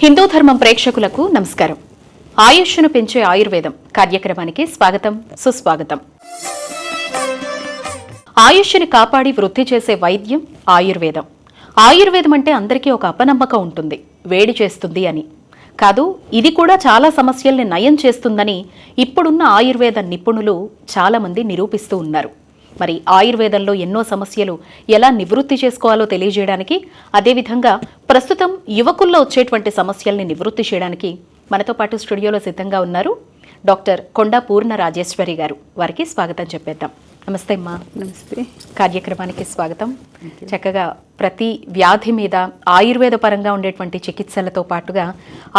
హిందూ ధర్మం ప్రేక్షకులకు నమస్కారం. ఆయుష్ను పెంచే ఆయుర్వేదం కార్యక్రమానికి స్వాగతం సుస్వాగతం. ఆయుష్ని కాపాడి వృద్ధి చేసే వైద్యం ఆయుర్వేదం. ఆయుర్వేదం అంటే అందరికీ ఒక అపనమ్మకం ఉంటుంది వేడి చేస్తుంది అని. కాదు ఇది కూడా చాలా సమస్యల్ని నయం చేస్తుందని ఇప్పుడున్న ఆయుర్వేద నిపుణులు చాలామంది నిరూపిస్తూ ఉన్నారు. మరి ఆయుర్వేదంలో ఎన్నో సమస్యలు ఎలా నివృత్తి చేసుకోవాలో తెలియజేయడానికి అదేవిధంగా ప్రస్తుతం యువకుల్లో వచ్చేటువంటి సమస్యల్ని నివృత్తి చేయడానికి మనతో పాటు స్టూడియోలో సిద్ధంగా ఉన్నారు డాక్టర్ కొండా పూర్ణ రాజేశ్వరి గారు. వారికి స్వాగతం చెప్పేద్దాం. నమస్తే అమ్మా. నమస్తే. కార్యక్రమానికి స్వాగతం. చక్కగా ప్రతి వ్యాధి మీద ఆయుర్వేద పరంగా ఉండేటువంటి చికిత్సలతో పాటుగా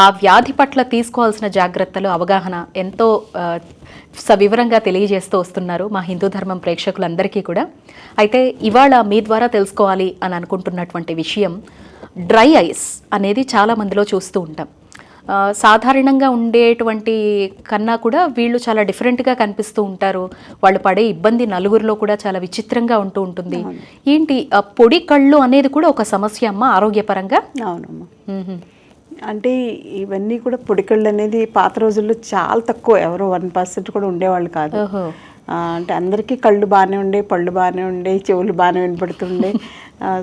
ఆ వ్యాధి పట్ల తీసుకోవాల్సిన జాగ్రత్తలు అవగాహన ఎంతో సవివరంగా తెలియజేస్తూ వస్తున్నారు మా హిందూ ధర్మం ప్రేక్షకులందరికీ కూడా. అయితే ఇవాళ మీ ద్వారా తెలుసుకోవాలి అని అనుకుంటున్నటువంటి విషయం డ్రై ఐస్ అనేది చాలా మందిలో చూస్తూ ఉంటాం. సాధారణంగా ఉండేటువంటి కన్నా కూడా వీళ్ళు చాలా డిఫరెంట్గా కనిపిస్తూ ఉంటారు. వాళ్ళు పడే ఇబ్బంది నలుగురిలో కూడా చాలా విచిత్రంగా ఉంటూ ఉంటుంది. ఏంటి పొడి కళ్ళు అనేది కూడా ఒక సమస్య అమ్మ ఆరోగ్యపరంగా? అవునమ్మా. మ్మ్. అంటే ఇవన్నీ కూడా పొడికళ్ళు అనేది పాత రోజుల్లో చాలా తక్కువ. ఎవరో వన్ పర్సెంట్ కూడా ఉండేవాళ్ళు కాదు. అంటే అందరికీ కళ్ళు బాగానే ఉండే పళ్ళు బాగానే ఉండే చెవులు బాగానే వినపడుతుండే.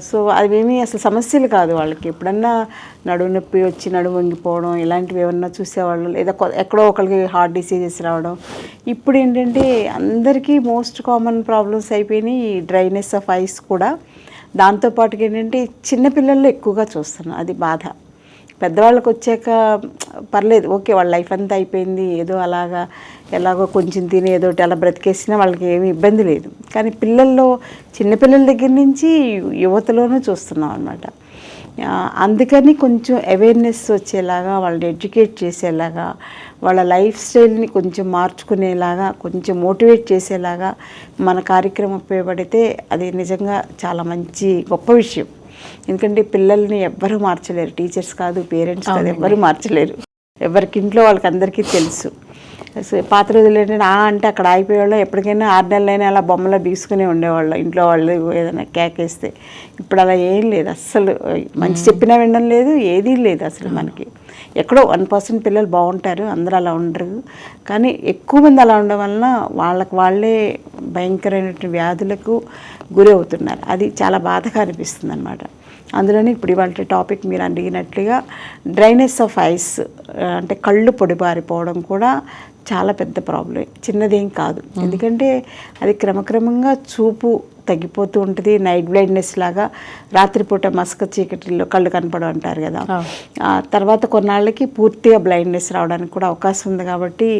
సో అవేమీ అసలు సమస్యలు కాదు వాళ్ళకి. ఎప్పుడన్నా నడుము నొప్పి వచ్చి నడుము వంగిపోవడం ఇలాంటివి ఏమన్నా చూసేవాళ్ళు లేదా ఎక్కడో ఒకరికి హార్ట్ డిసీజెస్ రావడం. ఇప్పుడు ఏంటంటే అందరికీ మోస్ట్ కామన్ ప్రాబ్లమ్స్ అయిపోయినాయి ఈ డ్రైనెస్ ఆఫ్ ఐస్ కూడా. దాంతోపాటుగా ఏంటంటే చిన్నపిల్లల్లో ఎక్కువగా చూస్తున్నాం అది బాధ. పెద్దవాళ్ళకి వచ్చాక పర్లేదు ఓకే వాళ్ళ లైఫ్ అంతా అయిపోయింది ఏదో అలాగా ఎలాగో కొంచెం తిని ఏదో అలా బ్రతికేసినా వాళ్ళకి ఏమీ ఇబ్బంది లేదు. కానీ పిల్లల్లో చిన్నపిల్లల దగ్గర నుంచి యువతలోనూ చూస్తున్నాం అనమాట అందుకని కొంచెం అవేర్నెస్ వచ్చేలాగా వాళ్ళని ఎడ్యుకేట్ చేసేలాగా వాళ్ళ లైఫ్ స్టైల్ని కొంచెం మార్చుకునేలాగా కొంచెం మోటివేట్ చేసేలాగా మన కార్యక్రమం ఉపయోగపడితే అది నిజంగా చాలా మంచి గొప్ప విషయం. ఎందుకంటే పిల్లల్ని ఎవ్వరూ మార్చలేరు. టీచర్స్ కాదు పేరెంట్స్ కాదు ఎవ్వరూ మార్చలేరు. ఎవరికి ఇంట్లో వాళ్ళకి అందరికీ తెలుసు పాత రోజులు ఏంటంటే ఆ అంటే అక్కడ ఆగిపోయేవాళ్ళం. ఎప్పటికైనా ఆరు నెలలైనా అలా బొమ్మలో బీసుకునే ఉండేవాళ్ళం. ఇంట్లో వాళ్ళు ఏదైనా కేకేస్తే ఇప్పుడు అలా ఏం లేదు. అస్సలు మంచి చెప్పినా వినడం లేదు ఏదీ లేదు అసలు మనకి. ఎక్కడో వన్ పర్సెంట్ పిల్లలు బాగుంటారు అందరూ అలా ఉండరు. కానీ ఎక్కువ మంది అలా ఉండడం వలన వాళ్ళకి వాళ్ళే భయంకరమైనటువంటి వ్యాధులకు గురి అవుతున్నారు అది చాలా బాధగా అనిపిస్తుంది అనమాట అందులోనే ఇప్పుడు ఇవాళ టాపిక్ మీరు అడిగినట్లుగా డ్రైనెస్ ఆఫ్ ఐస్ అంటే కళ్ళు పొడిబారిపోవడం కూడా చాలా పెద్ద ప్రాబ్లం చిన్నదేం కాదు. ఎందుకంటే అది క్రమక్రమంగా చూపు తగ్గిపోతూ ఉంటుంది. నైట్ బ్లైండ్నెస్ లాగా రాత్రిపూట మసక చీకటిలో కళ్ళు కనపడం అంటారు కదా. తర్వాత కొన్నాళ్ళకి పూర్తిగా బ్లైండ్నెస్ రావడానికి కూడా అవకాశం ఉంది కాబట్టి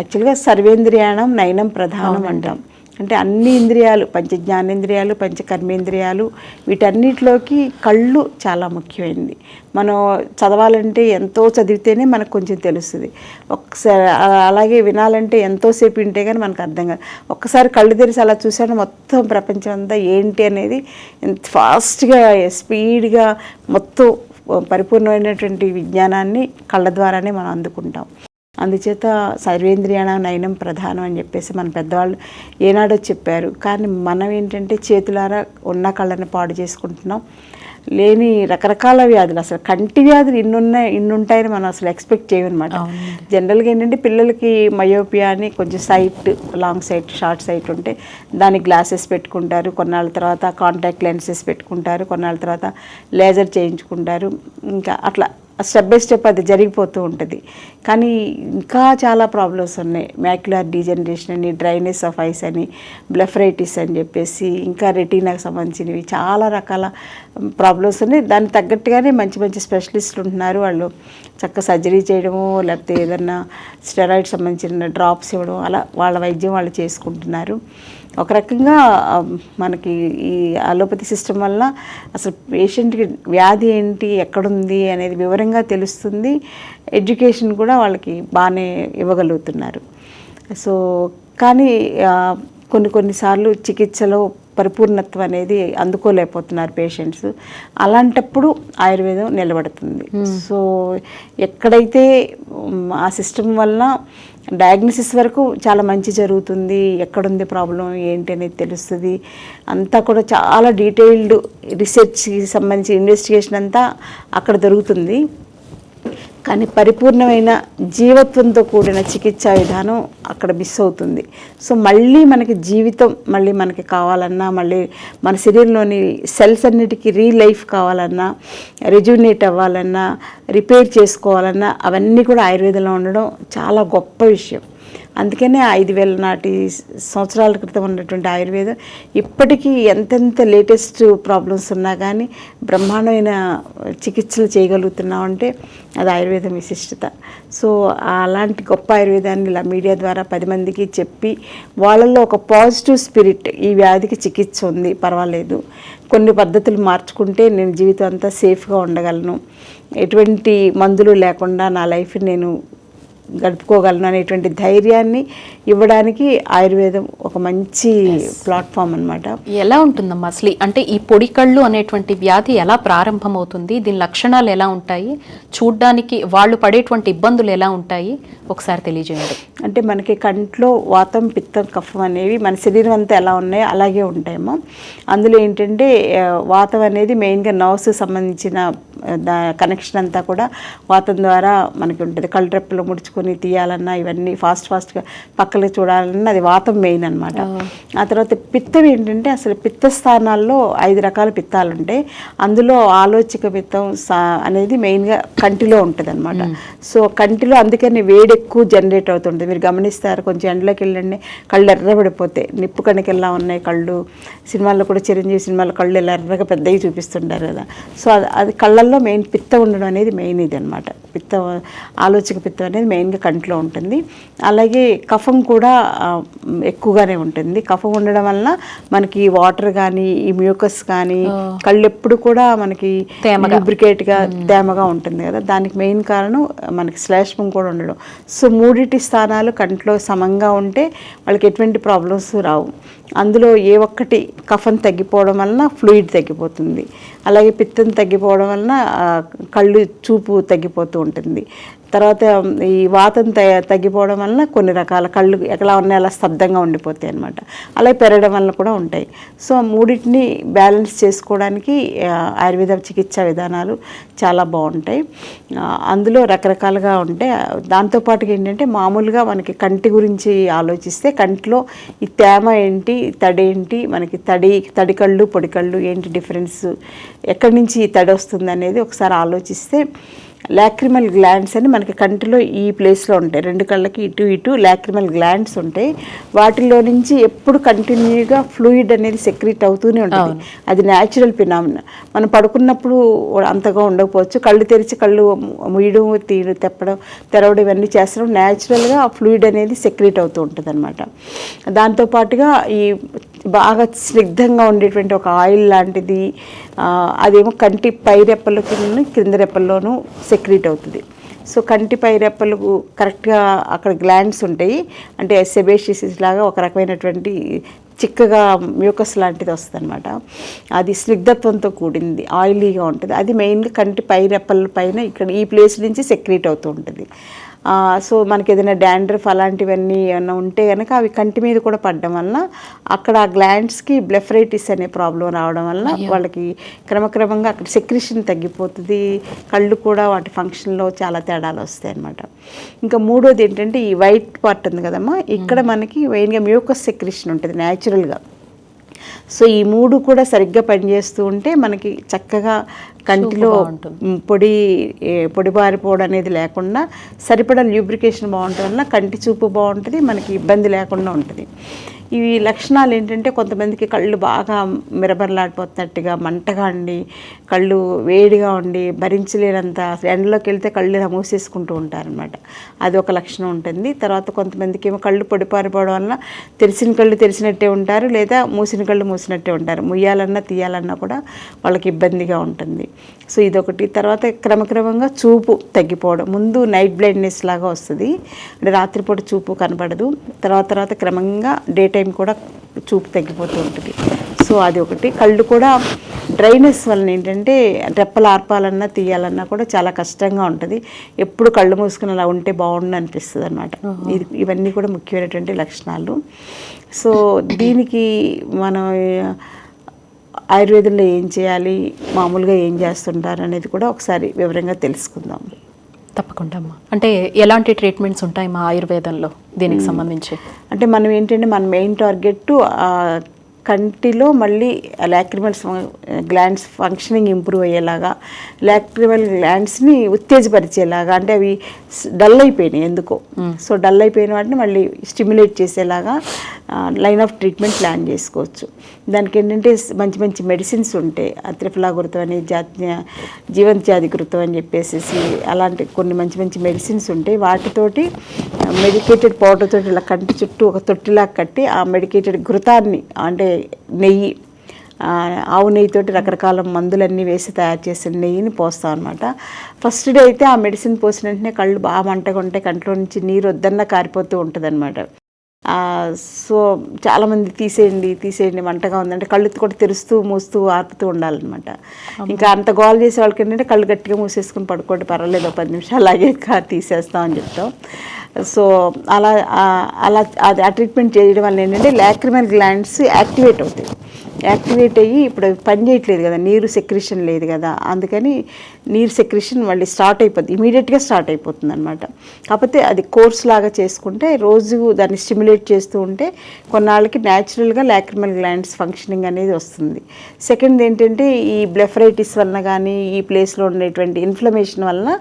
యాక్చువల్గా సర్వేంద్రియాణం నయనం ప్రధానం అంటాం. అంటే అన్ని ఇంద్రియాలు పంచ జ్ఞానేంద్రియాలు పంచ కర్మేంద్రియాలు వీటన్నిటిలోకి కళ్ళు చాలా ముఖ్యమైనది. మనం చదవాలంటే ఎంతో చదివితేనే మనకు కొంచెం తెలుస్తుంది. ఒకసారి అలాగే వినాలంటే ఎంతోసేపు వింటే కానీ మనకు అర్థం కాదు. ఒక్కసారి కళ్ళు తెరిచి అలా చూసాను మొత్తం ప్రపంచం అంతా ఏంటి అనేది ఎంత ఫాస్ట్గా స్పీడ్గా మొత్తం పరిపూర్ణమైనటువంటి విజ్ఞానాన్ని కళ్ళ ద్వారానే మనం అందుకుంటాం. అందుచేత సర్వేంద్రియాణ నయనం ప్రధానం అని చెప్పేసి మన పెద్దవాళ్ళు ఏనాడో చెప్పారు. కానీ మనం ఏంటంటే చేతులారా ఉన్న కళ్ళని పాడు చేసుకుంటున్నాం. లేని రకరకాల వ్యాధులు అసలు కంటి వ్యాధులు ఇన్నున్నాయి ఇన్నుంటాయని మనం అసలు ఎక్స్పెక్ట్ చేయమన్నమాట. జనరల్గా ఏంటంటే పిల్లలకి మయోపియా అని కొంచెం sight long sight short sight ఉంటే దానికి గ్లాసెస్ పెట్టుకుంటారు. కొన్నాళ్ళ తర్వాత కాంటాక్ట్ లెన్సెస్ పెట్టుకుంటారు. కొన్నాళ్ళ తర్వాత లేజర్ చేయించుకుంటారు. ఇంకా అట్లా స్టెప్ బై స్టెప్ అది జరిగిపోతూ ఉంటుంది. కానీ ఇంకా చాలా ప్రాబ్లమ్స్ ఉన్నాయి. మ్యాక్యులర్ డీజనరేషన్ అని డ్రైనెస్ ఆఫ్ ఐస్ అని బ్లెఫరైటిస్ అని చెప్పేసి ఇంకా రెటీనాకు సంబంధించినవి చాలా రకాల ప్రాబ్లమ్స్ ఉన్నాయి. దానికి తగ్గట్టుగానే మంచి మంచి స్పెషలిస్టులు ఉంటున్నారు. వాళ్ళు చక్కగా సర్జరీ చేయడము లేకపోతే ఏదన్నా స్టెరాయిడ్ సంబంధించిన డ్రాప్స్ ఇవ్వడం అలా వాళ్ళ వైద్యం వాళ్ళు చేసుకుంటున్నారు. ఒక రకంగా మనకి ఈ అలోపతి సిస్టమ్ వల్ల అసలు పేషెంట్కి వ్యాధి ఏంటి ఎక్కడుంది అనేది వివరంగా తెలుస్తుంది. ఎడ్యుకేషన్ కూడా వాళ్ళకి బాగానే ఇవ్వగలుగుతున్నారు. సో కానీ కొన్ని కొన్నిసార్లు చికిత్సలో పరిపూర్ణత్వం అనేది అందుకోలేకపోతున్నారు పేషెంట్స్. అలాంటప్పుడు ఆయుర్వేదం నిలబడుతుంది. సో ఎక్కడైతే ఆ సిస్టమ్ వల్ల డయాగ్నోసిస్ వరకు చాలా మంచి జరుగుతుంది. ఎక్కడుంది ప్రాబ్లం ఏంటి అనేది తెలుస్తుంది. అంతా కూడా చాలా డీటెయిల్డ్ రీసెర్చ్కి సంబంధించి ఇన్వెస్టిగేషన్ అంతా అక్కడ దొరుకుతుంది. కానీ పరిపూర్ణమైన జీవత్వంతో కూడిన చికిత్సా విధానం అక్కడ మిస్ అవుతుంది. సో మళ్ళీ మనకి జీవితం మళ్ళీ మనకి కావాలన్నా మళ్ళీ మన శరీరంలోని సెల్స్ అన్నిటికీ రీలైఫ్ కావాలన్నా రెజ్యునేట్ అవ్వాలన్నా రిపేర్ చేసుకోవాలన్నా అవన్నీ కూడా ఆయుర్వేదంలో ఉండడం చాలా గొప్ప విషయం. అందుకనే ఐదు వేల నాటి సంవత్సరాల క్రితం ఉన్నటువంటి ఆయుర్వేదం ఇప్పటికీ ఎంతెంత లేటెస్ట్ ప్రాబ్లమ్స్ ఉన్నా కానీ బ్రహ్మాండమైన చికిత్సలు చేయగలుగుతున్నామంటే అది ఆయుర్వేదం విశిష్టత. సో అలాంటి గొప్ప ఆయుర్వేదాన్ని ఇలా మీడియా ద్వారా పది మందికి చెప్పి వాళ్ళల్లో ఒక పాజిటివ్ స్పిరిట్ ఈ వ్యాధికి చికిత్స ఉంది పర్వాలేదు. కొన్ని పద్ధతులు మార్చుకుంటే నేను జీవితం అంతా సేఫ్గా ఉండగలను. ఎటువంటి మందులు లేకుండా నా లైఫ్ నేను గడుపుకోగలను అనేటువంటి ధైర్యాన్ని ఇవ్వడానికి ఆయుర్వేదం ఒక మంచి ప్లాట్ఫామ్ అన్నమాట. ఎలా ఉంటుందమ్మా అసలు? అంటే ఈ పొడి కళ్ళు అనేటువంటి వ్యాధి ఎలా ప్రారంభమవుతుంది? దీని లక్షణాలు ఎలా ఉంటాయి? చూడ్డానికి వాళ్ళు పడేటువంటి ఇబ్బందులు ఎలా ఉంటాయి? ఒకసారి తెలియజేయండి. అంటే మనకి కంట్లో వాతం పిత్తం కఫం అనేవి మన శరీరం అంతా ఎలా ఉన్నాయో అలాగే ఉంటాయేమో అందులో ఏంటంటే వాతం అనేది మెయిన్గా నర్వ్స్ సంబంధించిన కనెక్షన్ అంతా కూడా వాతం ద్వారా మనకి ఉంటుంది. కళ్ళు రెప్పలు ముడుచుకొని తీయాలన్నా ఇవన్నీ ఫాస్ట్ ఫాస్ట్గా పక్కన చూడాలన్నా అది వాతం మెయిన్ అనమాట ఆ తర్వాత పిత్తం ఏంటంటే అసలు పిత్త స్థానాల్లో ఐదు రకాల పిత్తాలు ఉంటాయి అందులో ఆలోచిక పిత్తం సా- అనేది మెయిన్గా కంటిలో ఉంటుంది అనమాట సో కంటిలో అందుకని వేడి ఎక్కువ జనరేట్ అవుతుంటుంది. మీరు గమనిస్తారు కొంచెం ఎండలోకి వెళ్ళండి కళ్ళు ఎర్రబడిపోతాయి నిప్పు కణికెల్లా ఉన్నాయి కళ్ళు. సినిమాల్లో కూడా చిరంజీవి సినిమాలో కళ్ళు ఇలా ఎర్రగా పెద్దవి చూపిస్తుంటారు కదా. సో అది అది కళ్ళల్లో మెయిన్ పిత్త ఉండడం అనేది మెయిన్ ఇది అనమాట పిత్త ఆలోచక పిత్తం అనేది మెయిన్గా కంట్లో ఉంటుంది. అలాగే కఫం కూడా ఎక్కువగానే ఉంటుంది. కఫం ఉండడం వలన మనకి వాటర్ కానీ ఈ మ్యూకస్ కానీ కళ్ళు ఎప్పుడు కూడా మనకి తేమగా. లూబ్రికేట్గా తేమగా ఉంటుంది కదా. దానికి మెయిన్ కారణం మనకి శ్లేష్మం కూడా ఉండడం. సో మూడిటి స్థానాలు కంట్లో సమంగా ఉంటే వాళ్ళకి ఎటువంటి ప్రాబ్లమ్స్ రావు. అందులో ఏ ఒక్కటి కఫం తగ్గిపోవడం వలన ఫ్లూయిడ్ తగ్గిపోతుంది. అలాగే పిత్తం తగ్గిపోవడం వలన కళ్ళు చూపు తగ్గిపోతూ ఉంటుంది. తర్వాత ఈ వాతం త- తగ్గిపోవడం వలన కొన్ని రకాల కళ్ళు ఎట్లా ఉన్నాయి అలా స్తబ్దంగా ఉండిపోతాయి అనమాట అలాగే పెరగడం వలన కూడా ఉంటాయి. సో మూడింటిని బ్యాలెన్స్ చేసుకోవడానికి ఆయుర్వేద చికిత్సా విధానాలు చాలా బాగుంటాయి. అందులో రకరకాలుగా ఉంటాయి దాంతోపాటుగా ఏంటంటే మామూలుగా మనకి కంటి గురించి ఆలోచిస్తే కంటిలో ఈ తేమ ఏంటి తడి ఏంటి మనకి తడి తడి కళ్ళు పొడి కళ్ళు ఏంటి డిఫరెన్స్ ఎక్కడి నుంచి తడి వస్తుంది అనేది ఒకసారి ఆలోచిస్తే లాక్రిమల్ గ్లాండ్స్ అని మనకి కంటిలో ఈ ప్లేస్లో ఉంటాయి. రెండు కళ్ళకి ఇటు ఇటు లాక్రిమల్ గ్లాండ్స్ ఉంటాయి. వాటిలో నుంచి ఎప్పుడు కంటిన్యూగా ఫ్లూయిడ్ అనేది సెక్రీట్ అవుతూనే ఉంటుంది. అది న్యాచురల్ ఫినామినా మనం పడుకున్నప్పుడు అంతగా ఉండకపోవచ్చు. కళ్ళు తెరిచి కళ్ళు ముయ్యడం తీయడం తెప్పడం తెరవడం ఇవన్నీ చేస్తడం న్యాచురల్గా ఆ ఫ్లూయిడ్ అనేది సెక్రీట్ అవుతూ ఉంటుంది అనమాట దాంతోపాటుగా ఈ బాగా స్నిగ్ధంగా ఉండేటువంటి ఒక ఆయిల్ లాంటిది అదేమో కంటి పై రెప్పలకి కింద రెప్పల్లోనూ సెక్రీట్ అవుతుంది. సో కంటి పైరెప్పలు కరెక్ట్గా అక్కడ గ్లాండ్స్ ఉంటాయి. అంటే సెబేషిసిస్ లాగా ఒక రకమైనటువంటి చిక్కగా మ్యూకస్ లాంటిది వస్తుంది అనమాట అది స్నిగ్ధత్వంతో కూడింది ఆయిలీగా ఉంటుంది. అది మెయిన్గా కంటి పైరెప్పల పైన ఇక్కడ ఈ ప్లేస్ నుంచి సెక్రీట్ అవుతూ ఉంటుంది. సో మనకి ఏదైనా డాండ్రఫ్ అలాంటివన్నీ ఏమైనా ఉంటే కనుక అవి కంటి మీద కూడా పడడం వలన అక్కడ ఆ గ్లాండ్స్కి బ్లెఫరైటిస్ అనే ప్రాబ్లం రావడం వలన వాళ్ళకి క్రమక్రమంగా అక్కడ సెక్రిషన్ తగ్గిపోతుంది. కళ్ళు కూడా వాటి ఫంక్షన్లో చాలా తేడాలు వస్తాయి అన్నమాట. ఇంకా మూడోది ఏంటంటే ఈ వైట్ పార్ట్ ఉంది కదమ్మా. ఇక్కడ మనకి మెయిన్గా మ్యూకస్ సెక్రిషన్ ఉంటుంది న్యాచురల్గా సో ఈ మూడు కూడా సరిగ్గా పనిచేస్తూ ఉంటే మనకి చక్కగా కంటిలో పొడి ఏ, పొడి బారిపోవడం అనేది లేకుండా సరిపడా ల్యూబ్రికేషన్ వల్ల కంటి చూపు బాగుంటుంది మనకి ఇబ్బంది లేకుండా ఉంటుంది. ఈ లక్షణాలు ఏంటంటే కొంతమందికి కళ్ళు బాగా మిరబరలాడిపోతున్నట్టుగా మంటగా ఉండి కళ్ళు వేడిగా ఉండి భరించలేనంత ఎండలోకి వెళ్తే కళ్ళు ఇలా మూసేసుకుంటూ ఉంటారనమాట అది ఒక లక్షణం ఉంటుంది. తర్వాత కొంతమందికి ఏమో కళ్ళు పొడిపారిపోవడం వల్ల తెలిసిన కళ్ళు తెలిసినట్టే ఉంటారు లేదా మూసిన కళ్ళు మూసినట్టే ఉంటారు. ముయ్యాలన్నా తీయాలన్నా కూడా వాళ్ళకి ఇబ్బందిగా ఉంటుంది. సో ఇదొకటి. తర్వాత క్రమక్రమంగా చూపు తగ్గిపోవడం. ముందు నైట్ బ్లైండ్నెస్ లాగా వస్తుంది. అంటే రాత్రిపూట చూపు కనపడదు తర్వాత తర్వాత క్రమంగా డే టైం కూడా చూపు తగ్గిపోతూ ఉంటుంది. సో అది ఒకటి. కళ్ళు కూడా డ్రైనెస్ వలన ఏంటంటే రెప్పలు ఆర్పాలన్నా తీయాలన్నా కూడా చాలా కష్టంగా ఉంటుంది. ఎప్పుడు కళ్ళు మూసుకుని అలా ఉంటే బాగుండు అనిపిస్తుంది అనమాట ఇది ఇవన్నీ కూడా ముఖ్యమైనటువంటి లక్షణాలు. సో దీనికి మనం ఆయుర్వేదంలో ఏం చేయాలి మామూలుగా ఏం చేస్తుంటారు అనేది కూడా ఒకసారి వివరంగా తెలుసుకుందాం. తప్పకుండా అమ్మా. అంటే ఎలాంటి ట్రీట్మెంట్స్ ఉంటాయి మా ఆయుర్వేదంలో దీనికి సంబంధించి? అంటే మనం ఏంటంటే మన మెయిన్ టార్గెట్ కంటిలో మళ్ళీ లాక్రిమల్ గ్లాండ్స్ ఫంక్షనింగ్ ఇంప్రూవ్ అయ్యేలాగా లాక్రిమల్ గ్లాండ్స్ని ఉత్తేజపరిచేలాగా అంటే అవి డల్ అయిపోయినాయి ఎందుకో. సో డల్ అయిపోయిన వాటిని మళ్ళీ స్టిమ్యులేట్ చేసేలాగా లైన్ ఆఫ్ ట్రీట్మెంట్ ప్లాన్ చేసుకోవచ్చు. దానికి ఏంటంటే మంచి మంచి మెడిసిన్స్ ఉంటాయి త్రిఫలాకృతం అని జాతీయ జీవంత్యాధికృతం అని చెప్పేసి అలాంటి కొన్ని మంచి మంచి మెడిసిన్స్ ఉంటాయి వాటితోటి మెడికేటెడ్ పౌడర్ తోటి ఇలా కంటి చుట్టూ ఒక తొట్టిలా కట్టి ఆ మెడికేటెడ్ ఘృతాన్ని అంటే నెయ్యి ఆవు నెయ్యితోటి రకరకాల మందులన్నీ వేసి తయారు చేసిన నెయ్యిని పోస్తాం అనమాట ఫస్ట్ డే అయితే ఆ మెడిసిన్ పోసిన వెంటనే కళ్ళు బాగా మంటగా ఉంటాయి కంట్లో నుంచి నీరు వద్దన్న కారిపోతూ ఉంటుంది సో చాలామంది తీసేయండి తీసేయండి మంటగా ఉందంటే కళ్ళు కూడా తెరుస్తూ మూస్తూ ఆపుతూ ఉండాలన్నమాట. ఇంకా అంత గోల్ చేసే వాళ్ళకి ఏంటంటే కళ్ళు గట్టిగా మూసేసుకుని పడుకోండి పర్వాలేదు పది నిమిషాలు అలాగే కా- తీసేస్తామని చెప్తాం. సో అలా అలా అది ఆ ట్రీట్మెంట్ చేయడం వల్ల ఏంటంటే లాక్రిమల్ గ్లాండ్స్ యాక్టివేట్ అవుతాయి. యాక్టివేట్ అయ్యి ఇప్పుడు పని చేయట్లేదు కదా నీరు సెక్రిషన్ లేదు కదా అందుకని నీరు సెక్రిషన్ మళ్ళీ స్టార్ట్ అయిపోద్ది ఇమీడియట్గా స్టార్ట్ అయిపోతుంది అనమాట కాకపోతే అది కోర్స్ లాగా చేసుకుంటే రోజు దాన్ని స్టిమ్యులేట్ చేస్తూ ఉంటే కొన్నాళ్ళకి న్యాచురల్గా లాక్రిమల్ గ్లాండ్స్ ఫంక్షనింగ్ అనేది వస్తుంది. సెకండ్ ఏంటంటే ఈ బ్లెఫరైటిస్ వలన కానీ ఈ ప్లేస్లో ఉండేటువంటి ఇన్ఫ్లమేషన్ వలన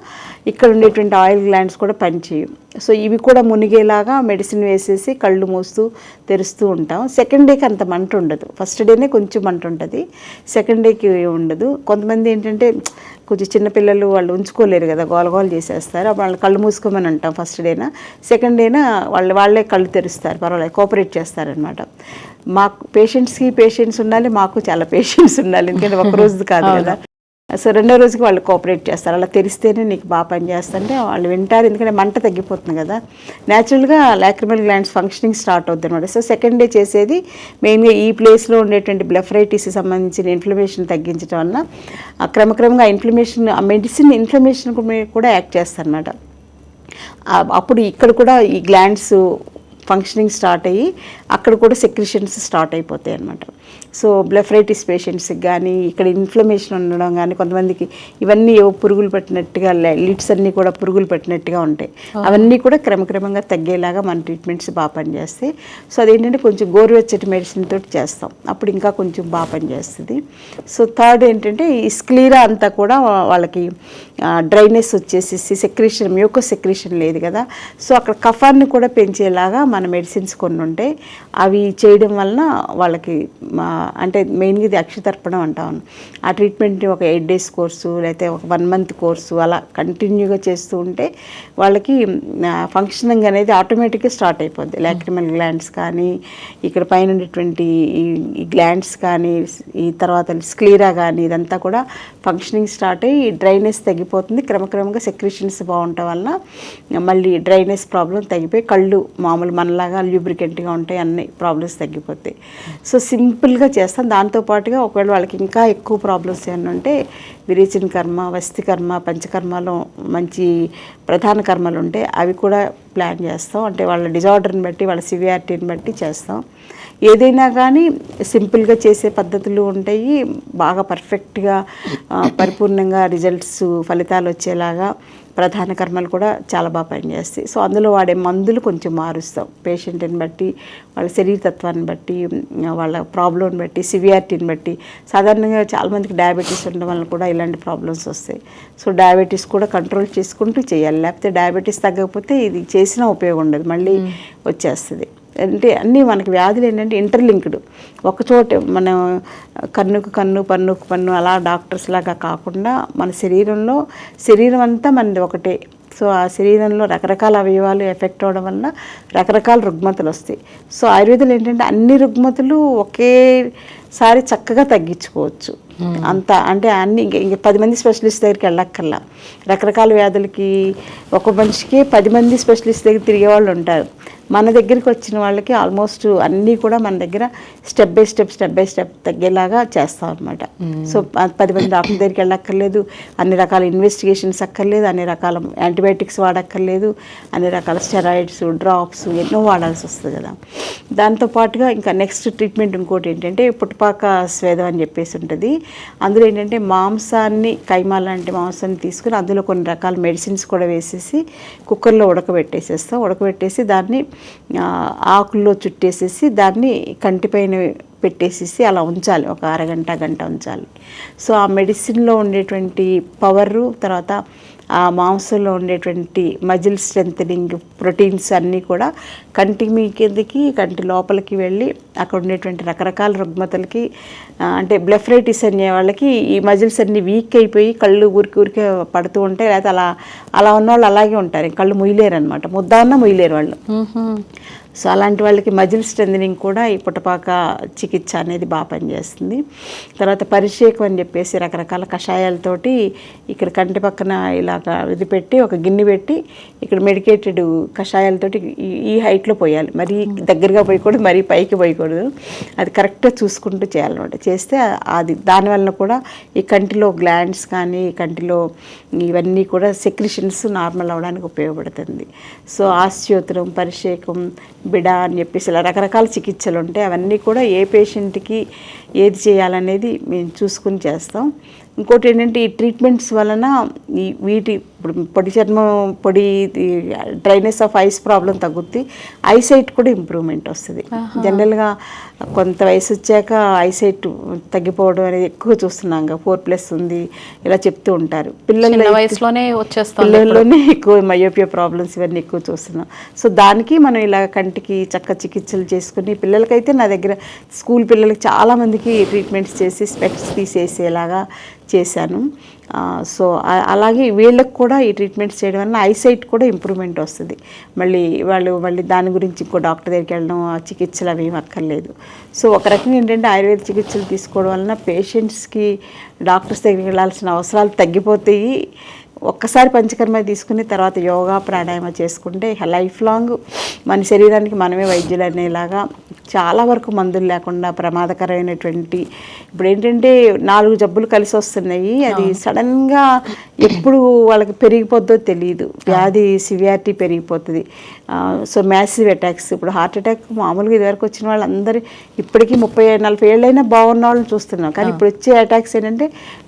ఇక్కడ ఉండేటువంటి ఆయిల్ గ్లాండ్స్ కూడా పనిచేయవు. సో ఇవి కూడా మునిగేలాగా మెడిసిన్ వేసేసి కళ్ళు మూస్తూ తెరుస్తూ ఉంటాం. సెకండ్ డేకి అంత మంట ఉండదు. ఫస్ట్ డేనే కొంచెం మంట ఉంటుంది. సెకండ్ డేకి ఉండదు. కొంతమంది ఏంటంటే కొంచెం చిన్నపిల్లలు వాళ్ళు ఉంచుకోలేరు కదా గోలగోలు చేసేస్తారు. వాళ్ళు కళ్ళు మూసుకోమని అంటాం ఫస్ట్ డేనా. సెకండ్ డేనా వాళ్ళు వాళ్ళే కళ్ళు తెరుస్తారు. పర్వాలేదు కోఆపరేట్ చేస్తారనమాట మాకు పేషెంట్స్కి పేషెంట్స్ ఉండాలి మాకు చాలా పేషెంట్స్ ఉండాలి. ఎందుకంటే ఒక రోజు కాదు కదా. సో రెండో రోజుకి వాళ్ళు కోఆపరేట్ చేస్తారు. అలా తెలిస్తేనే నీకు బాగా పనిచేస్తుంటే వాళ్ళు వింటారు. ఎందుకంటే మంట తగ్గిపోతుంది కదా. న్యాచురల్గా లాక్రిమల్ గ్లాండ్స్ ఫంక్షనింగ్ స్టార్ట్ అవుతుంది అనమాట సో సెకండ్ డే చేసేది మెయిన్గా ఈ ప్లేస్లో ఉండేటువంటి బ్లెఫరైటిస్ సంబంధించిన ఇన్ఫ్లమేషన్ తగ్గించడం వలన ఆ క్రమక్రమంగా ఇన్ఫ్లమేషన్ ఆ మెడిసిన్ ఇన్ఫ్లమేషన్ కూడా యాక్ట్ చేస్తారనమాట అప్పుడు ఇక్కడ కూడా ఈ గ్లాండ్స్ ఫంక్షనింగ్ స్టార్ట్ అయ్యి అక్కడ కూడా సెక్రిషన్స్ స్టార్ట్ అయిపోతాయి అనమాట సో బ్లెఫరైటిస్ పేషెంట్స్కి కానీ ఇక్కడ ఇన్ఫ్లమేషన్ ఉండడం కానీ కొంతమందికి ఇవన్నీ ఏవో పురుగులు పట్టినట్టుగా లిడ్స్ అన్నీ కూడా పురుగులు పట్టినట్టుగా ఉంటాయి. అవన్నీ కూడా క్రమక్రమంగా తగ్గేలాగా మన ట్రీట్మెంట్స్ బాగా పనిచేస్తాయి. సో అదేంటంటే కొంచెం గోరువెచ్చటి మెడిసిన్ తోటి చేస్తాం. అప్పుడు ఇంకా కొంచెం బాగా పనిచేస్తుంది. సో థర్డ్ ఏంటంటే ఈ స్క్లీరా అంతా కూడా వాళ్ళకి డ్రైనెస్ వచ్చేసేసి సెక్రేషన్ మ్యూకస్ సెక్రేషన్ లేదు కదా. సో అక్కడ కఫాన్ని కూడా పెంచేలాగా మన మెడిసిన్స్ కొన్ని ఉంటాయి. అవి చేయడం వలన వాళ్ళకి మా అంటే మెయిన్గా ఇది అక్షతర్పణం అంటాం ఆ ట్రీట్మెంట్ని ఒక ఎయిట్ డేస్ కోర్సు లేకపోతే ఒక వన్ మంత్ కోర్సు అలా కంటిన్యూగా చేస్తూ ఉంటే వాళ్ళకి ఫంక్షనింగ్ అనేది ఆటోమేటిక్గా స్టార్ట్ అయిపోద్ది. లాక్రిమల్ గ్లాండ్స్ కానీ ఇక్కడ పైన ఉండేటువంటి ఈ- గ్లాండ్స్ కానీ ఈ తర్వాత స్క్లీరా కానీ ఇదంతా కూడా ఫంక్షనింగ్ స్టార్ట్ అయ్యి డ్రైనెస్ తగ్గిపోతుంది. క్రమక్రమంగా సెక్రిషన్స్ బాగుండటం వలన మళ్ళీ డ్రైనెస్ ప్రాబ్లం తగ్గిపోయి కళ్ళు మామూలు మనలాగా ల్యూబ్రికెంట్గా ఉంటాయి అన్ని ప్రాబ్లమ్స్ తగ్గిపోతాయి. సో సింపుల్గా చేస్తాం. దాంతోపాటుగా ఒకవేళ వాళ్ళకి ఇంకా ఎక్కువ ప్రాబ్లమ్స్ ఏమన్నా ఉంటే విరేచన కర్మ వస్తి కర్మ పంచకర్మలో మంచి ప్రధాన కర్మలు ఉంటే అవి కూడా ప్లాన్ చేస్తాం. అంటే వాళ్ళ డిజార్డర్ని బట్టి వాళ్ళ సివియారిటీని బట్టి చేస్తాం. ఏదైనా కానీ సింపుల్గా చేసే పద్ధతులు ఉంటాయి. బాగా పర్ఫెక్ట్గా పరిపూర్ణంగా రిజల్ట్స్ ఫలితాలు వచ్చేలాగా ప్రధాన కర్మలు కూడా చాలా బాగా పనిచేస్తాయి. సో అందులో వాడే మందులు కొంచెం మారుస్తాం. పేషెంట్ని బట్టి వాళ్ళ శరీరతత్వాన్ని బట్టి వాళ్ళ ప్రాబ్లంని బట్టి సివియారిటీని బట్టి. సాధారణంగా చాలామందికి డయాబెటీస్ ఉండడం వల్ల కూడా ఇలాంటి ప్రాబ్లమ్స్ వస్తాయి. సో డయాబెటీస్ కూడా కంట్రోల్ చేసుకుంటూ చేయాలి. లేకపోతే డయాబెటీస్ తగ్గకపోతే ఇది చేసినా ఉపయోగం ఉండదు. మళ్ళీ వచ్చేస్తుంది. అంటే అన్నీ మనకి వ్యాధులు ఏంటంటే ఇంటర్లింక్డ్ ఒకచోట మనం కన్నుకు కన్ను పన్నుకు పన్ను అలా డాక్టర్స్ లాగా కాకుండా మన శరీరంలో శరీరం అంతా మనది ఒకటే. సో ఆ శరీరంలో రకరకాల అవయవాలు ఎఫెక్ట్ అవడం వలన రకరకాల రుగ్మతలు వస్తాయి. సో ఆయుర్వేదంలో ఏంటంటే అన్ని రుగ్మతలు ఒకేసారి చక్కగా తగ్గించుకోవచ్చు. అంత అంటే అన్ని ఇంక ఇంక పది మంది స్పెషలిస్ట్ దగ్గరికి వెళ్ళక్కర్లా. రకరకాల వ్యాధులకి ఒక మనిషికి పది మంది స్పెషలిస్ట్ దగ్గర తిరిగే వాళ్ళు ఉంటారు. మన దగ్గరికి వచ్చిన వాళ్ళకి ఆల్మోస్ట్ అన్నీ కూడా మన దగ్గర step by step step by step తగ్గేలాగా చేస్తాం అనమాట సో పది మంది డాక్టర్ దగ్గరికి వెళ్ళక్కర్లేదు అన్ని రకాల ఇన్వెస్టిగేషన్స్ అక్కర్లేదు అన్ని రకాల యాంటీబయాటిక్స్ వాడక్కర్లేదు అన్ని రకాల స్టెరాయిడ్స్ డ్రాప్స్ ఎన్నో వాడాల్సి వస్తుంది కదా. దాంతో పాటుగా ఇంకా నెక్స్ట్ ట్రీట్మెంట్ ఇంకోటి ఏంటంటే పుట్టుపాక స్వేదం అని చెప్పేసి ఉంటుంది. అందులో ఏంటంటే మాంసాన్ని కైమా లాంటి మాంసాన్ని తీసుకుని అందులో కొన్ని రకాల మెడిసిన్స్ కూడా వేసేసి కుక్కర్లో ఉడకబెట్టేసేస్తాం. ఉడకబెట్టేసి దాన్ని ఆకుల్లో చుట్టేసేసి దాన్ని కంటిపైన పెట్టేసేసి అలా ఉంచాలి. ఒక అరగంట గంట ఉంచాలి. సో ఆ మెడిసిన్లో ఉండేటువంటి పవరు తర్వాత ఆ మాంసంలో ఉండేటువంటి మజిల్ స్ట్రెంథనింగ్ ప్రోటీన్స్ అన్నీ కూడా కంటి మీ కిందకి కంటి లోపలికి వెళ్ళి అక్కడ ఉండేటువంటి రకరకాల రుగ్మతలకి అంటే బ్లెఫ్రైటిస్ అనే వాళ్ళకి ఈ మజిల్స్ అన్నీ వీక్ అయిపోయి కళ్ళు ఊరికి ఊరికే పడుతూ ఉంటాయి. లేకపోతే అలా అలా ఉన్న వాళ్ళు అలాగే ఉంటారు. కళ్ళు ముయ్యలేరు అనమాట ముద్ద ఉన్న ముయ్యలేరు వాళ్ళు. సో అలాంటి వాళ్ళకి మజిల్ స్ట్రెంథనింగ్ కూడా ఈ పుటపాక చికిత్స అనేది బాగా పనిచేస్తుంది. తర్వాత పరిషేకం అని చెప్పేసి రకరకాల కషాయాలతోటి ఇక్కడ కంటి పక్కన ఇలాగ ఇది పెట్టి ఒక గిన్నె పెట్టి ఇక్కడ మెడికేటెడ్ కషాయాలతోటి ఈ- ఈ హైట్లో పోయాలి. మరీ దగ్గరగా పోయకూడదు మరీ పైకి పోయకూడదు. అది కరెక్ట్గా చూసుకుంటూ చేయాలన్నమాట. చేస్తే అది దానివల్ల కూడా ఈ కంటిలో గ్లాండ్స్ కానీ ఈ కంటిలో ఇవన్నీ కూడా సెక్రిషన్స్ నార్మల్ అవ్వడానికి ఉపయోగపడుతుంది. సో ఆస్యోతరం పరిషేకం బిడ అని చెప్పేసి ఇలా రకరకాల చికిత్సలు ఉంటాయి అవన్నీ కూడా ఏ పేషెంట్కి ఏది చేయాలనేది మేము చూసుకుని చేస్తాం. ఇంకోటి ఏంటంటే ఈ ట్రీట్మెంట్స్ వలన ఈ వీటి ఇప్పుడు పొడి చర్మం పొడి డ్రైనెస్ ఆఫ్ ఐస్ ప్రాబ్లం తగ్గుద్ది. ఐసైట్ కూడా ఇంప్రూవ్మెంట్ వస్తుంది. జనరల్గా కొంత వయసు వచ్చాక ఐసైట్ తగ్గిపోవడం అనేది ఎక్కువ చూస్తున్నాం ఫోర్ ప్లస్ ఉంది ఇలా చెప్తూ ఉంటారు. పిల్లలు వయసులోనే వచ్చేస్తుంది పిల్లల్లోనే ఎక్కువ మయోపియా ప్రాబ్లమ్స్ ఇవన్నీ ఎక్కువ చూస్తున్నాం. సో దానికి మనం ఇలా కంటికి చక్క చికిత్సలు చేసుకుని పిల్లలకైతే నా దగ్గర స్కూల్ పిల్లలకి చాలామందికి ట్రీట్మెంట్స్ చేసి స్పెక్ట్స్ తీసేసేలాగా చేశాను. సో అలాగే వీళ్ళకి కూడా ఈ ట్రీట్మెంట్స్ చేయడం వల్ల ఐసైట్ కూడా ఇంప్రూవ్మెంట్ వస్తుంది. మళ్ళీ వాళ్ళు మళ్ళీ దాని గురించి ఇంకో డాక్టర్ దగ్గరికి వెళ్ళడం ఆ చికిత్సలు అవి అక్కర్లేదు. సో ఒక రకంగా ఏంటంటే ఆయుర్వేద చికిత్సలు తీసుకోవడం వలన పేషెంట్స్కి డాక్టర్స్ దగ్గరికి వెళ్ళాల్సిన అవసరాలు తగ్గిపోతాయి. ఒక్కసారి పంచకర్మ తీసుకుని తర్వాత యోగా ప్రాణాయామ చేసుకుంటే లైఫ్ లాంగ్ మన శరీరానికి మనమే వైద్యులు అనేలాగా చాలా వరకు మందులు లేకుండా ప్రమాదకరమైనటువంటి ఇప్పుడు ఏంటంటే నాలుగు జబ్బులు కలిసి వస్తున్నాయి. అది సడన్గా ఎప్పుడు వాళ్ళకి పెరిగిపోద్దో తెలియదు వ్యాధి సివియారిటీ పెరిగిపోతుంది. సో మ్యాసివ్ అటాక్స్ ఇప్పుడు హార్ట్ అటాక్ మామూలుగా ఇదివరకు వచ్చిన వాళ్ళందరూ ఇప్పటికీ ముప్పై నలభై ఏళ్ళైనా బాగున్న వాళ్ళని చూస్తున్నాం. కానీ ఇప్పుడు వచ్చే అటాక్స్ ఏంటంటే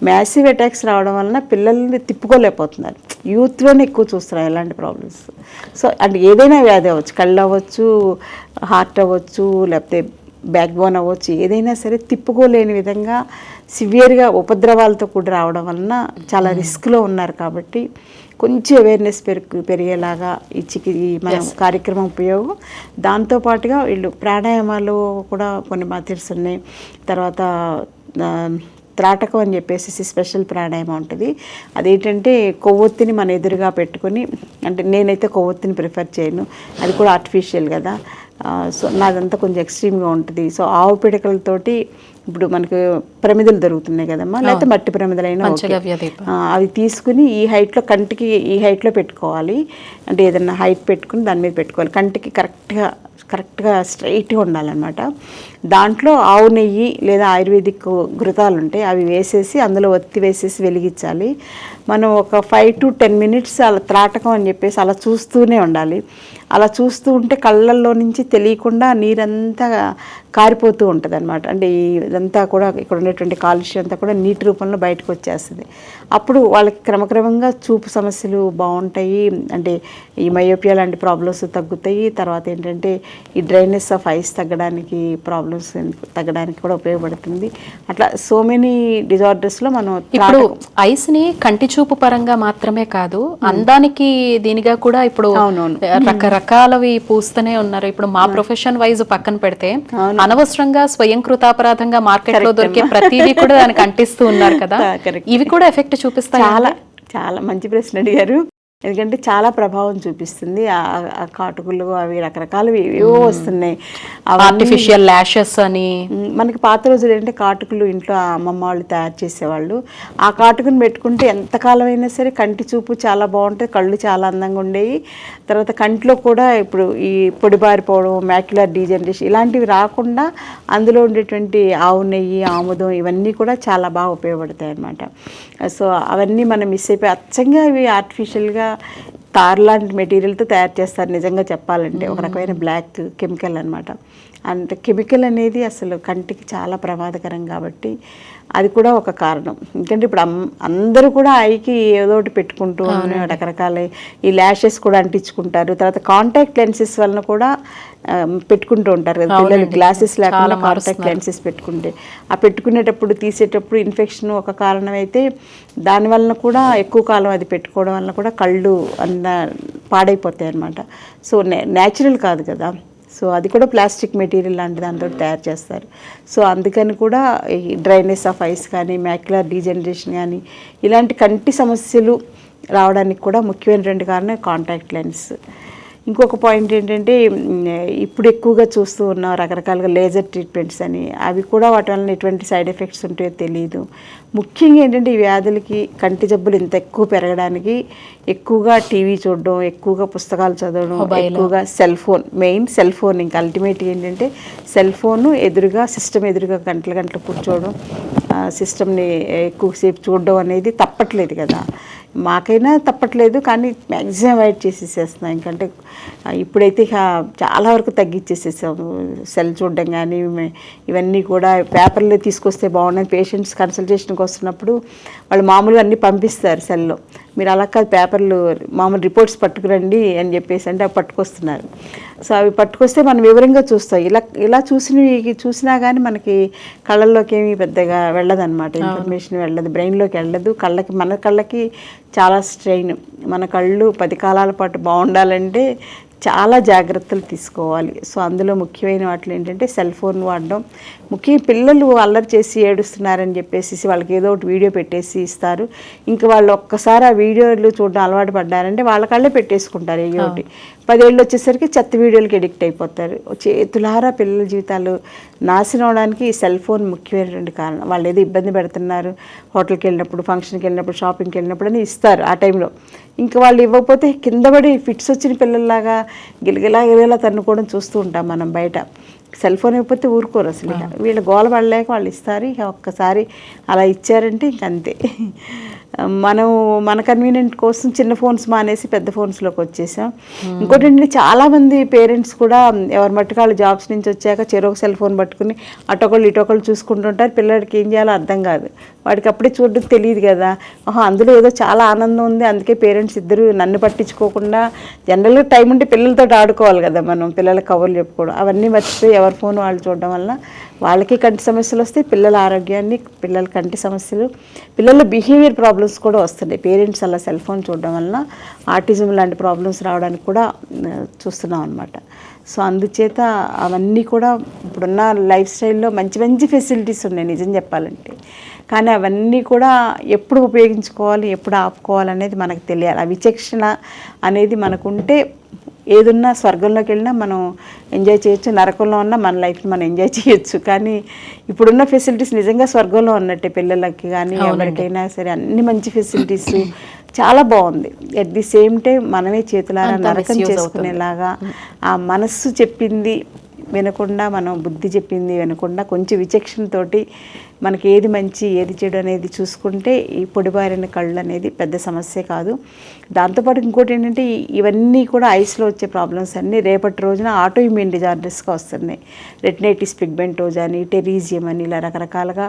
మ్యాసివ్ అటాక్స్ రావడం వలన పిల్లల్ని తిప్పుకోలేకపోతున్నారు. యూత్లోనే ఎక్కువ చూస్తున్నారు ఇలాంటి ప్రాబ్లమ్స్ సో అంటే ఏదైనా వ్యాధి అవ్వచ్చు. కళ్ళు అవ్వచ్చు హార్ట్ అవ్వచ్చు లేకపోతే బ్యాక్ బోన్ అవ్వచ్చు. ఏదైనా సరే తిప్పుకోలేని విధంగా సివియర్గా ఉపద్రవాలతో కూడా రావడం వలన చాలా రిస్క్లో ఉన్నారు కాబట్టి కొంచెం అవేర్నెస్ పెరుగు పెరిగేలాగా ఈ చికి ఈ మన కార్యక్రమం ఉపయోగం. దాంతోపాటుగా వీళ్ళు ప్రాణాయామాలు కూడా కొన్ని మెథడ్స్ ఉన్నాయి. తర్వాత త్రాటకం అని చెప్పేసి స్పెషల్ ప్రాణాయామం ఉంటుంది. అదేంటంటే కొవ్వొత్తిని మన ఎదురుగా పెట్టుకొని అంటే నేనైతే కొవ్వొత్తిని ప్రిఫర్ చేయను. అది కూడా ఆర్టిఫిషియల్ కదా. సో నాదంతా కొంచెం ఎక్స్ట్రీమ్గా ఉంటుంది. సో ఆవు పిడకలతోటి ఇప్పుడు మనకు ప్రమిదలు దొరుకుతున్నాయి కదమ్మా? లేకపోతే మట్టి ప్రమిదలైనా అవి తీసుకుని ఈ హైట్లో కంటికి ఈ హైట్లో పెట్టుకోవాలి. అంటే ఏదన్నా హైట్ పెట్టుకుని దాని మీద పెట్టుకోవాలి. కంటికి కరెక్ట్గా కరెక్ట్గా స్ట్రైట్గా ఉండాలన్నమాట. దాంట్లో ఆవు నెయ్యి లేదా ఆయుర్వేదిక్ ఘృతాలు ఉంటాయి అవి వేసేసి అందులో ఒత్తి వేసేసి వెలిగించాలి. మనం ఒక ఫైవ్ టు టెన్ మినిట్స్ అలా త్రాటకం అని చెప్పేసి అలా చూస్తూనే ఉండాలి. అలా చూస్తూ ఉంటే కళ్ళల్లో నుంచి తెలియకుండా నీరంతా కారిపోతూ ఉంటుంది అనమాట అంటే ఇదంతా కూడా ఇక్కడ ఉండేటువంటి కాలుష్యం అంతా కూడా నీటి రూపంలో బయటకు వచ్చేస్తుంది. అప్పుడు వాళ్ళకి క్రమక్రమంగా చూపు సమస్యలు బాగుంటాయి. అంటే ఈ మయోపియా లాంటి ప్రాబ్లమ్స్ తగ్గుతాయి. తర్వాత ఏంటంటే ఈ డ్రైనెస్ ఆఫ్ ఐస్ తగ్గడానికి ప్రాబ్లమ్స్ తగ్గడానికి కూడా ఉపయోగపడుతుంది. అట్లా సో మెనీ డిజార్డర్స్లో మనం ఇప్పుడు ఐస్ని కంటి చూపు పరంగా మాత్రమే కాదు అందానికి దీనిగా కూడా ఇప్పుడు. రకరకాలవి పూస్తూనే ఉన్నారు. ఇప్పుడు మా ప్రొఫెషన్ వైజ్ పక్కన పెడితే అనవసరంగా స్వయం కృతాపరాధంగా మార్కెట్లో దొరికే ప్రతిదీ కూడా దానికి అంటిస్తూ ఉన్నారు కదా. ఇవి కూడా ఎఫెక్ట్ చూపిస్తాయి? చాలా చాలా మంచి ప్రశ్న అడిగారు. ఎందుకంటే చాలా ప్రభావం చూపిస్తుంది. ఆ కాటుకులు అవి రకరకాలవి ఏవో వస్తున్నాయి. ఆర్టిఫిషియల్ లాషెస్ అని. మనకి పాత రోజులు ఏంటంటే కాటుకులు ఇంట్లో అమ్మమ్మ వాళ్ళు తయారు చేసేవాళ్ళు. ఆ కాటుకుని పెట్టుకుంటే ఎంతకాలం అయినా సరే కంటి చూపు చాలా బాగుంటుంది కళ్ళు చాలా అందంగా ఉండేవి. తర్వాత కంటిలో కూడా ఇప్పుడు ఈ పొడిబారిపోవడం మ్యాక్యులర్ డీజనరేషన్ ఇలాంటివి రాకుండా అందులో ఉండేటువంటి ఆవు నెయ్యి ఆముదం ఇవన్నీ కూడా చాలా బాగా ఉపయోగపడతాయి అన్నమాట సో అవన్నీ మనం మిస్ అయిపోయి అచ్చంగా ఇవి ఆర్టిఫిషియల్గా తార్ లాంటి మెటీరియల్తో తయారు చేస్తారు నిజంగా చెప్పాలంటే. ఒక రకమైన బ్లాక్ కెమికల్ అన్నమాట. అండ్ కెమికల్ అనేది అసలు కంటికి చాలా ప్రమాదకరం కాబట్టి అది కూడా ఒక కారణం. ఎందుకంటే ఇప్పుడు అందరూ కూడా ఐకి ఏదో ఒకటి పెట్టుకుంటూ రకరకాల ఈ ల్యాషెస్ కూడా అంటించుకుంటారు. తర్వాత కాంటాక్ట్ లెన్సెస్ వలన కూడా పెట్టుకుంటూ ఉంటారు కదా పిల్లలు. గ్లాసెస్ లేకుండా కాంటాక్ట్ లెన్సెస్ పెట్టుకుంటే. ఆ పెట్టుకునేటప్పుడు తీసేటప్పుడు ఇన్ఫెక్షన్ ఒక కారణం అయితే దాని వలన కూడా ఎక్కువ కాలం అది పెట్టుకోవడం వలన కూడా కళ్ళు అన్న పాడైపోతాయి అన్నమాట సో న్యాచురల్ కాదు కదా. సో అది కూడా ప్లాస్టిక్ మెటీరియల్ లాంటి దాంతో తయారు చేస్తారు. సో అందుకని కూడా ఈ డ్రైనెస్ ఆఫ్ ఐస్ కానీ మ్యాక్యులర్ డీజనరేషన్ కానీ ఇలాంటి కంటి సమస్యలు రావడానికి కూడా ముఖ్యమైనటువంటి కారణం కాంటాక్ట్ లెన్స్. ఇంకొక పాయింట్ ఏంటంటే ఇప్పుడు ఎక్కువగా చూస్తూ ఉన్నాం రకరకాలుగా లేజర్ ట్రీట్మెంట్స్ అని అవి కూడా వాటి వలన ఎటువంటి సైడ్ ఎఫెక్ట్స్ ఉంటాయో తెలియదు ముఖ్యంగా ఏంటంటే ఈ వ్యాధులకి కంటి జబ్బులు ఇంత ఎక్కువ పెరగడానికి ఎక్కువగా టీవీ చూడడం ఎక్కువగా పుస్తకాలు చదవడం ఎక్కువగా cell phone main cell phone ఇంకా అల్టిమేట్ ఏంటంటే సెల్ ఫోన్ ఎదురుగా సిస్టమ్ ఎదురుగా గంటలు గంటలు కూర్చోవడం సిస్టమ్ని ఎక్కువసేపు చూడడం అనేది తప్పట్లేదు కదా. మాకైనా తప్పట్లేదు కానీ మ్యాక్సిమం అవాయిడ్ చేసేసేస్తున్నాం. ఎందుకంటే ఇప్పుడైతే ఇక చాలా వరకు తగ్గించేసేసాము సెల్ చూడడం కానీ ఇవన్నీ కూడా పేపర్లో తీసుకొస్తే బాగున్నాయి. పేషెంట్స్ కన్సల్టేషన్కి వస్తున్నప్పుడు వాళ్ళు మామూలుగా అన్నీ పంపిస్తారు సెల్లో. మీరు అలా కాదు పేపర్లు మామూలు రిపోర్ట్స్ పట్టుకురండి అని చెప్పేసి అంటే అవి పట్టుకొస్తున్నారు. సో అవి పట్టుకొస్తే మనం వివరంగా చూస్తాం. ఇలా ఇలా చూసినవి చూసినా కానీ మనకి కళ్ళల్లోకి ఏమి పెద్దగా వెళ్ళదన్నమాట. ఇన్ఫర్మేషన్ వెళ్ళదు బ్రెయిన్లోకి వెళ్ళదు. కళ్ళకి మన కళ్ళకి చాలా స్ట్రెయిన్. మన కళ్ళు పది కాలాల పాటు బాగుండాలంటే చాలా జాగ్రత్తలు తీసుకోవాలి. సో అందులో ముఖ్యమైన వాటిలో ఏంటంటే సెల్ ఫోన్ వాడడం. ముఖ్యంగా పిల్లలు అల్లరి చేసి ఏడుస్తున్నారని చెప్పేసి వాళ్ళకి ఏదో ఒకటి వీడియో పెట్టేసి ఇస్తారు. ఇంకా వాళ్ళు ఒక్కసారి ఆ వీడియోలు చూడడం అలవాటు పడ్డారంటే వాళ్ళ కళ్ళే పెట్టేసుకుంటారు ఏదో ఒకటి. పదేళ్ళు వచ్చేసరికి చెత్త వీడియోలకి ఎడిక్ట్ అయిపోతారు. చేతులారా పిల్లల జీవితాలు నాశనం అవడానికి ఈ సెల్ ఫోన్ ముఖ్యమైనటువంటి కారణం. వాళ్ళు ఏదో ఇబ్బంది పెడుతున్నారు. హోటల్కి వెళ్ళినప్పుడు ఫంక్షన్కి వెళ్ళినప్పుడు షాపింగ్కి వెళ్ళినప్పుడు అని ఇస్తారు ఆ టైంలో. ఇంకా వాళ్ళు ఇవ్వకపోతే కింద పడి ఫిట్స్ వచ్చిన పిల్లల్లాగా గిలగిలా గిలగిలా తన్నుకోవడం చూస్తూ ఉంటాం మనం బయట. సెల్ ఫోన్ ఇవ్వకపోతే ఊరుకోరు అసలు ఇక. వీళ్ళు గోల పడలేక వాళ్ళు ఇస్తారు ఇక ఒక్కసారి అలా ఇచ్చారంటే ఇంక అంతే మనం మన కన్వీనియంట్ కోసం చిన్న ఫోన్స్ మానేసి పెద్ద ఫోన్స్లోకి వచ్చేసాం. ఇంకోటి ఏంటంటే చాలామంది పేరెంట్స్ కూడా ఎవరి మట్టుకు వాళ్ళు జాబ్స్ నుంచి వచ్చాక చెరొక సెల్ ఫోన్ పట్టుకుని అటొకళ్ళు ఇటొకళ్ళు చూసుకుంటుంటారు పిల్లడికి ఏం చేయాలో అర్థం కాదు. వాడికి అప్పుడే చూడడం తెలియదు కదా. అందులో ఏదో చాలా ఆనందం ఉంది. అందుకే పేరెంట్స్ ఇద్దరు నన్ను పట్టించుకోకుండా జనరల్గా టైం ఉంటే పిల్లలతో ఆడుకోవాలి కదా మనం. పిల్లల కవర్లు చెప్పుకోవడం. అవన్నీ మర్చిపోయి ఎవరి ఫోన్ వాళ్ళు చూడడం వల్ల వాళ్ళకి కంటి సమస్యలు వస్తాయి పిల్లల ఆరోగ్యాన్ని పిల్లల కంటి సమస్యలు పిల్లల బిహేవియర్ ప్రాబ్లమ్స్ కూడా వస్తున్నాయి. పేరెంట్స్ అలా సెల్ ఫోన్ చూడడం వలన ఆటిజం లాంటి ప్రాబ్లమ్స్ రావడానికి కూడా చూస్తున్నాం అనమాట సో అందుచేత అవన్నీ కూడా ఇప్పుడున్న లైఫ్ స్టైల్లో మంచి మంచి ఫెసిలిటీస్ ఉన్నాయి నిజం చెప్పాలంటే. కానీ అవన్నీ కూడా ఎప్పుడు ఉపయోగించుకోవాలి ఎప్పుడు ఆపుకోవాలి అనేది మనకు తెలియాలి. ఆ విచక్షణ అనేది మనకుంటే ఏదున్నా స్వర్గంలోకి వెళ్ళినా మనం ఎంజాయ్ చేయొచ్చు నరకంలో ఉన్నా మన లైఫ్ని మనం ఎంజాయ్ చేయొచ్చు. కానీ ఇప్పుడున్న ఫెసిలిటీస్ నిజంగా స్వర్గంలో ఉన్నట్టే పిల్లలకి కానీ ఎవరికైనా సరే అన్ని మంచి ఫెసిలిటీస్ చాలా బాగుంది. అట్ ది సేమ్ టైం మనమే చేతులారా నరకం చేసుకునేలాగా ఆ మనస్సు చెప్పింది వినకుండా మనం బుద్ధి చెప్పింది వినకుండా కొంచెం విచక్షణతోటి మనకి ఏది మంచి ఏది చెడు అనేది చూసుకుంటే ఈ పొడిబారిన కళ్ళు అనేది పెద్ద సమస్య కాదు. దాంతోపాటు ఇంకోటి ఏంటంటే ఇవన్నీ కూడా ఐస్లో వచ్చే ప్రాబ్లమ్స్ అన్నీ రేపటి రోజున ఆటోఇమ్యూన్ డిజార్డర్స్గా వస్తున్నాయి. రెటినైటిస్ పిగ్మెంటోజ్ అని టెరీజియం అని ఇలా రకరకాలుగా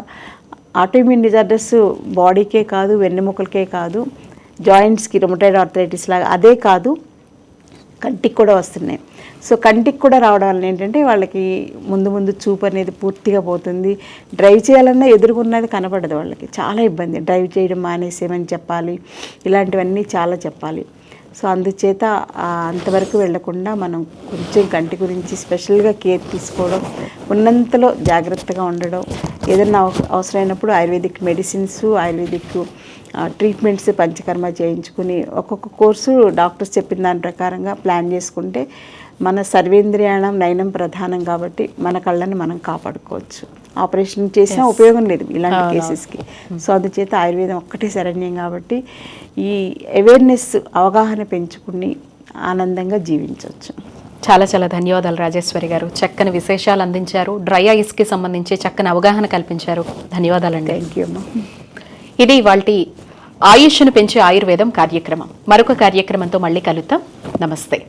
ఆటోఇమ్యూన్ డిజార్డర్స్ బాడీకే కాదు వెన్నెముకలకే కాదు జాయింట్స్కి రొమటైడ్ ఆర్థరైటిస్ లాగా అదే కాదు కంటికి కూడా వస్తున్నాయి. సో కంటికి కూడా రావడం వల్ల ఏంటంటే వాళ్ళకి ముందు ముందు చూపు అనేది పూర్తిగా పోతుంది. డ్రైవ్ చేయాలన్నా ఎదుర్కొన్నది కనపడదు వాళ్ళకి. చాలా ఇబ్బంది. డ్రైవ్ చేయడం మానేసేమని చెప్పాలి. ఇలాంటివన్నీ చాలా చెప్పాలి. సో అందుచేత అంతవరకు వెళ్ళకుండా మనం కొంచెం కంటి గురించి స్పెషల్గా కేర్ తీసుకోవడం ఉన్నంతలో జాగ్రత్తగా ఉండడం ఏదన్నా అవసరమైనప్పుడు ayurvedic medicines ayurvedic treatments panchakarma చేయించుకుని ఒక్కొక్క కోర్సు డాక్టర్స్ చెప్పిన దాని ప్రకారంగా ప్లాన్ చేసుకుంటే మన సర్వేంద్రియాణం నయనం ప్రధానం కాబట్టి మన కళ్ళని మనం కాపాడుకోవచ్చు. ఆపరేషన్ చేసినా ఉపయోగం లేదు ఇలాంటి కేసెస్కి. సో అందుచేత ఆయుర్వేదం ఒక్కటే శరణ్యం కాబట్టి ఈ అవేర్నెస్ అవగాహన పెంచుకుని ఆనందంగా జీవించవచ్చు. చాలా చాలా ధన్యవాదాలు రాజేశ్వరి గారు. చక్కని విశేషాలు అందించారు. డ్రై ఐస్కి సంబంధించి చక్కని అవగాహన కల్పించారు. ధన్యవాదాలండి. థ్యాంక్ యూ ఇది వాటి ఆయుష్ను పెంచే ఆయుర్వేదం కార్యక్రమం. మరొక కార్యక్రమంతో మళ్ళీ కలుద్దాం. నమస్తే.